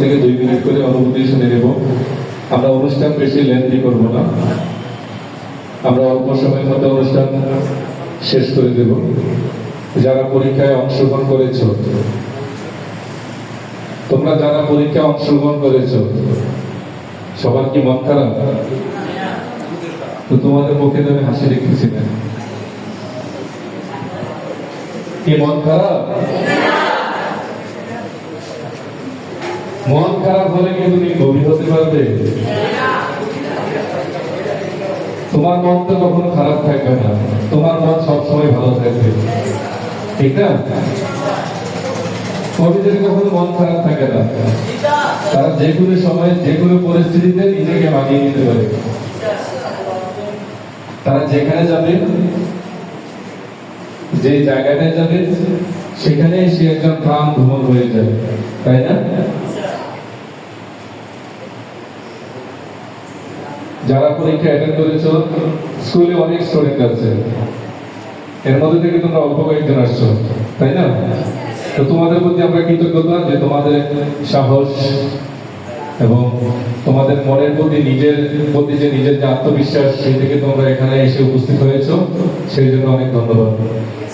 থেকে দুই মিনিট করে অনুভূতি শুনে নেব। আমরা অনুষ্ঠান বেশি লেন্দি করব না। আমরা অল্প সময়ের মধ্যে অনুষ্ঠান শেষ করে দেব। যারা পরীক্ষায় অংশগ্রহণ করেছ, তোমরা যারা পরীক্ষায় অংশগ্রহণ করেছ, সবার কি মন খারাপ? তো তোমাদের মুখে আমি হাসি দেখতেছি না। কি মন খারাপ? মন খারাপ হলে কি তুমি গভীর হতে পারবে? তোমার মন তো কখনো খারাপ থাকবে না। তোমার মন সবসময় ভালো থাকবে। ঠিক না? কবিদের কখনো মন খারাপ থাকে না। তারা যে কোনো সময় যে কোনো পরিস্থিতিতে নিজেকে মানিয়ে নিতে পারে। তারা যেখানে যাবে, যে জায়গাটায় যাবে, সেখানে সে একজন প্রাণ ভ্রমণ হয়ে যাবে। তাই না? যারা পরীক্ষা অ্যাটেন্ড করেছ স্কুলে অনেক স্টুডেন্ট আছে। এর মধ্যে থেকে তোমরা অল্প কয়েকজন আসছো, তাই না? তো তোমাদের প্রতি আমরা কৃতজ্ঞতা যে তোমাদের সাহস এবং তোমাদের মনের প্রতি নিজের প্রতি যে নিজের যে আত্মবিশ্বাস, সেই থেকে তোমরা এখানে এসে উপস্থিত হয়েছো। সেই জন্য অনেক ধন্যবাদ।